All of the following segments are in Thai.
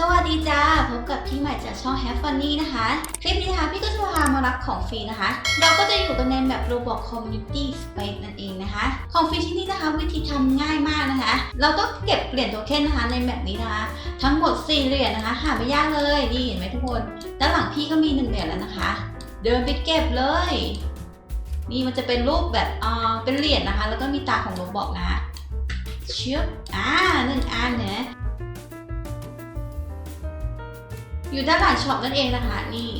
สวัสดีจ้าพบกับพี่ใหม่จากช่อง Have Funny นะคะ คลิปนี้นะคะพี่ก็จะพามารับของฟรีนะคะ เราก็จะอยู่กันในแบบ Roblox Community Space นั่นเองนะคะ ของฟรีที่นี่นะคะวิธีทำง่ายมากนะคะ เราต้องเก็บเหรียญโทเค็นนะคะในแบบนี้นะคะ ทั้งหมด 4 เหรียญนะคะ หาไม่ยากเลยนี่เห็นไหมทุกคน ด้านหลังพี่ก็มี 1 เหรียญแล้วนะคะ เดินไปเก็บเลย นี่มันจะเป็นรูปแบบอ่าเป็นเหรียญนะคะ แล้วก็มีตาของโรบอกนะคะเชือบอ่าหนึ่งอันเนี่ย อยู่ด้านหลังช็อปนั่นเองนะคะนี่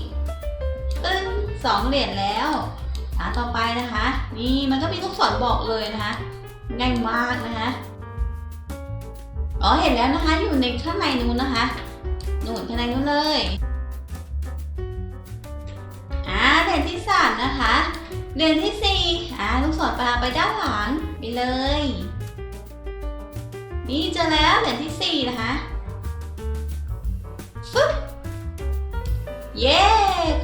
ตึ้งสองเหรียญแล้วอ่าต่อไปนะคะ นี่มันก็มีลูกศรบอกเลยนะคะง่ายมากนะคะอ๋อเห็นแล้วนะคะ อยู่ในข้างในนู้นนะคะนู่นข้างในนู้นเลยอ่าเหรียญที่สามนะคะเหรียญที่สี่อ่าลูกศรปลาไปด้านหลังไปเลย นี่เจอแล้วเหรียญที่สี่นะคะ เย้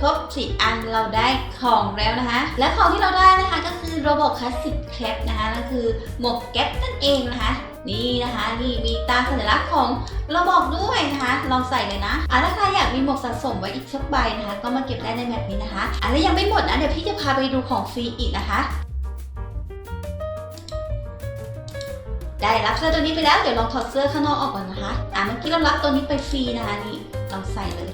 ครบสี่อันเราได้ของแล้วนะคะ และของที่เราได้นะคะก็คือโรบอทคลาสสิกแคปนะคะนั่นคือหมวกแก๊ปนั่นเองนะคะ นี่นะคะนี่มีตาสัญลักษณ์ของโรบอกด้วยนะคะ ลองใส่เลยนะอะถ้าใครอยากมีหมวกสะสมไว้อีกสักใบนะคะ ก็มาเก็บได้ในแบบนี้นะคะอะแล้วยังไม่หมดนะเดี๋ยวพี่จะพาไปดูของฟรีอีกนะคะได้รับเสื้อตัวนี้ไปแล้วเดี๋ยวลองถอดเสื้อข้างนอกออกก่อนนะคะ อะเมื่อกี้เรารับตัวนี้ไปฟรีนะคะนี่ลองใส่เลย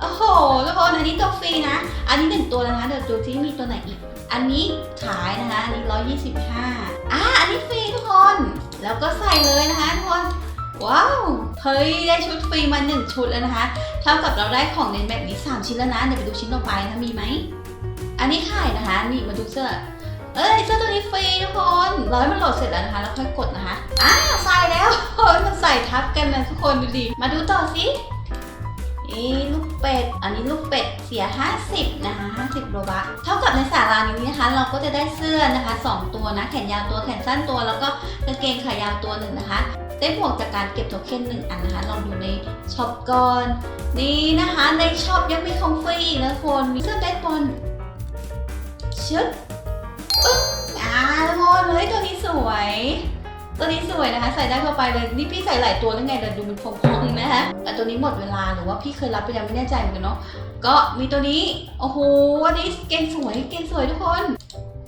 โอ้โหทุกคนอันนี้ตัวฟรีนะ อันนี้หนึ่งตัวนะคะ เดี๋ยวดูที่มีตัวไหนอีก อันนี้ขายนะคะ อันนี้ร้อยยี่สิบห้าอะอันนี้ฟรีทุกคน แล้วก็ใส่เลยนะคะทุกคน ว้าว เฮ้ย ได้ชุดฟรีมาหนึ่งชุดแล้วนะคะ เท่ากับเราได้ของในแบบนี้สามชิ้นแล้วนะ เดี๋ยวไปดูชิ้นต่อไปนะมีไหม อันนี้ขายนะคะ นี่มาดูเสื้อ เอ้ยเสื้อตัวนี้ฟรีทุกคนร้อยมันโหลดเสร็จแล้วนะคะ แล้วค่อยกดนะคะอ่าใส่แล้วมันใส่ทับกันนะทุกคนดูดิ มาดูต่อสิ นี่ลูกเป็ด อันนี้ลูกเป็ดเสีย 50 นะคะ 50 โลบัคเท่ากับในสารานี้นะคะ เราก็จะได้เสื้อนะคะ 2 ตัวนะ แขนยาวตัวแขนสั้นตัว แล้วก็กางเกงขายาวตัวหนึ่งนะคะ ได้บวกจากการเก็บโทเค็นหนึ่งอันนะคะ ลองดูในช็อปก่อน นี่นะคะ ในช็อปยังมีของฟรีนะทุกคนมีเสื้อเบสบอลชุดปึ๊บอ่าทุกคนเฮ้ยตัวนี้สวย ตัวนี้สวยนะคะ ใส่ได้ทั่วไปเลย นี่พี่ใส่หลายตัวแล้วไงเดี๋ยวดูมันพองๆนะคะแต่ตัวนี้หมดเวลาหรือว่าพี่เคยรับไปแล้วไม่แน่ใจเหมือนกันเนาะ ก็มีตัวนี้ โอ้โหวันนี้เกงสวย เกงสวยทุกคน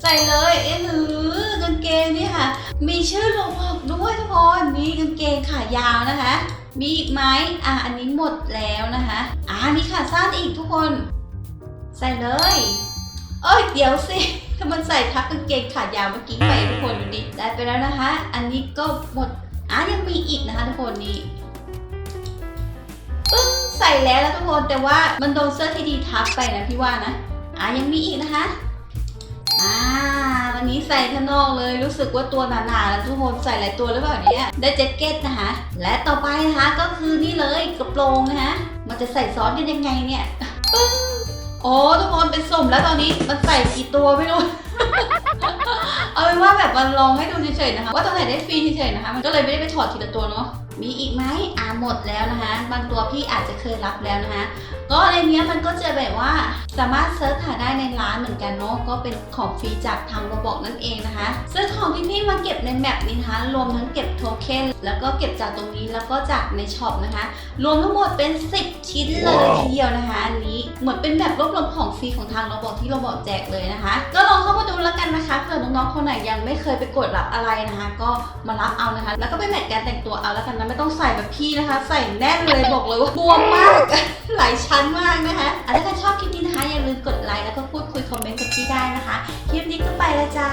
ใส่เลย เอ๊ะหรือกางเกงนี่ค่ะ มีชื่อโลบอกด้วยทุกคนนี่กางเกงขายาวนะคะ มีอีกไหมอะ อันนี้หมดแล้วนะคะ อ่ามีขาสั้นอีกทุกคน ใส่เลย เอ้ย เดี๋ยวสิถ้ามันใส่ทับกางเกงขายาวเมื่อกี้ไปทุกคน ไปแล้วนะคะ อันนี้ก็หมดอะยังมีอีกนะคะทุกคนนี่ปึ้งใส่แล้วแล้วทุกคนแต่ว่ามันโดนเสื้อที่ดีทับไปนะพี่ว่านะอะยังมีอีกนะคะอ่าวันนี้ใส่ข้างนอกเลยรู้สึกว่าตัวหนาๆแล้วทุกคนใส่หลายตัวหรือเปล่าเนี่ยได้แจ็คเก็ตนะคะ และต่อไปนะคะก็คือนี่เลยกระโปรงนะคะมันจะใส่ซ้อนกันยังไงเนี่ยปึ้งโอ้ทุกคนเป็นสุ่มแล้วตอนนี้มันใส่กี่ตัวไม่รู้ เป็นว่าแบบมันลองให้ดูเฉยๆนะคะว่าตัวไหนได้ฟรีเฉยๆนะคะมันก็เลยไม่ได้ไปถอดทีละตัวเนาะมีอีกไหมอ่าหมดแล้วนะคะ บางตัวพี่อาจจะเคยรับแล้วนะคะ ก็ในเนี้ยมันก็จะแบบว่าสามารถเซิร์ชหาได้ในร้านเหมือนกันเนาะก็เป็นของฟรีจากทางโรบอกนั่นเองนะคะ ซึ่งของที่พี่มาเก็บในแมปนี้นะคะรวมทั้งเก็บโทเค็นแล้วก็เก็บจากตรงนี้แล้วก็จากในช็อปนะคะ รวมทั้งหมดเป็น 10 ชิ้นเลยทีเดียวนะคะ อันนี้เหมือนเป็นแบบรวบรวมของฟรีของทางเราบอกที่เราบอกแจกเลยนะคะ ก็ลองเข้ามาดูแล้วกันนะคะเผื่อน้องๆคนไหนยังไม่เคยไปกดรับอะไรนะคะ ก็มารับเอานะคะ แล้วก็ไปแมทการแต่งตัวเอาแล้วกันนะไม่ต้องใส่แบบพี่นะคะ ใส่แน่นเลยบอกเลยว่าบวมมากหลายชั้นมากนะคะอะถ้าใครชอบคลิปนี้นะคะอย่าลืมกดไลค์แล้วก็พูดคุยคอมเมนต์กับพี่ได้นะคะ คลิปนี้ก็ไปแล้วจ้า